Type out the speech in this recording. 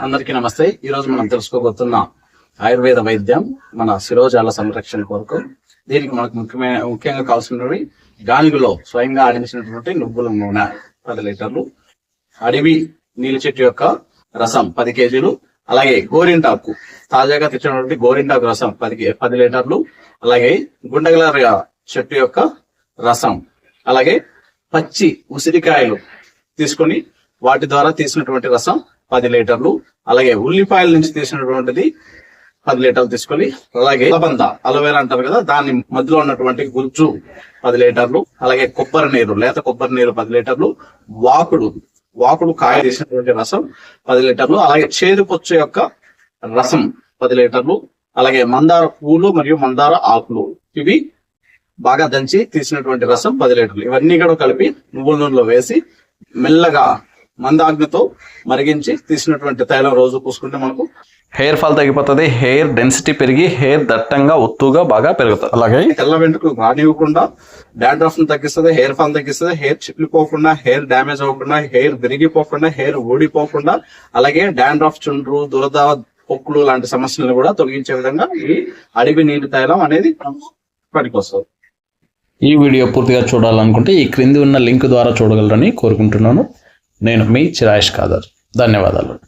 అందరికీ నమస్తే. ఈ రోజు మనం తెలుసుకోబోతున్న ఆయుర్వేద వైద్యం మన శిరోజాల సంరక్షణ కొరకు. దీనికి మనకు ముఖ్యమైన ముఖ్యంగా కావాల్సినవి గానుగులో స్వయంగా ఆడించినటువంటి నువ్వుల నూనె పది లీటర్లు అడవి నీలి చెట్టు యొక్క రసం పది కేజీలు అలాగే గోరింటాకు తాజాగా తెచ్చినటువంటి గోరింటాకు రసం పది కే- పది లీటర్లు అలాగే గుండగల చెట్టు యొక్క రసం అలాగే పచ్చి ఉసిరికాయలు తీసుకొని వాటి ద్వారా తీసినటువంటి రసం పది లీటర్లు అలాగే ఉల్లిపాయల నుంచి తీసినటువంటిది పది లీటర్లు తీసుకొని అలాగే లబంద అలోవేరా అంటారు కదా దాని మధ్యలో ఉన్నటువంటి గుజ్జు పది లీటర్లు అలాగే కొబ్బరి నీరు లేత కొబ్బరి నీరు పది లీటర్లు వాకుడు వాకుడు కాయ తీసినటువంటి రసం పది లీటర్లు అలాగే చేదుపొచ్చు యొక్క రసం పది లీటర్లు అలాగే మందార పూలు మరియు మందార ఆకులు. ఇవి బాగా దంచి తీసినటువంటి రసం పది లీటర్లు. ఇవన్నీ కూడా కలిపి నువ్వుల నూనెలో వేసి మెల్లగా మందాగ్నితో మరిగించి తీసినటువంటి తైలం రోజు పూసుకుంటే మనకు హెయిర్ ఫాల్ తగ్గిపోతుంది హెయిర్ డెన్సిటీ పెరిగి హెయిర్ దట్టంగా ఒత్తుగా బాగా పెరుగుతుంది. అలాగే తెల్ల వెంట్రుకలు రానివ్వకుండా డాండ్రఫ్ను తగ్గిస్తుంది హెయిర్ ఫాల్ తగ్గిస్తుంది హెయిర్ చిట్లిపోకుండా హెయిర్ డ్యామేజ్ అవ్వకుండా హెయిర్ విరిగిపోకుండా హెయిర్ ఊడిపోకుండా అలాగే డాండ్రఫ్ చుండ్రు దురద పొక్కులు లాంటి సమస్యలను కూడా తొలగించే విధంగా ఈ అడవి నీటి తైలం అనేది పనికొస్తుంది. ఈ వీడియో పూర్తిగా చూడాలనుకుంటే ఈ క్రింది ఉన్న లింక్ ద్వారా చూడగలరని కోరుకుంటున్నాను. నేను మీ చిరాయిష్ కాదర్ ధన్యవాదాలు.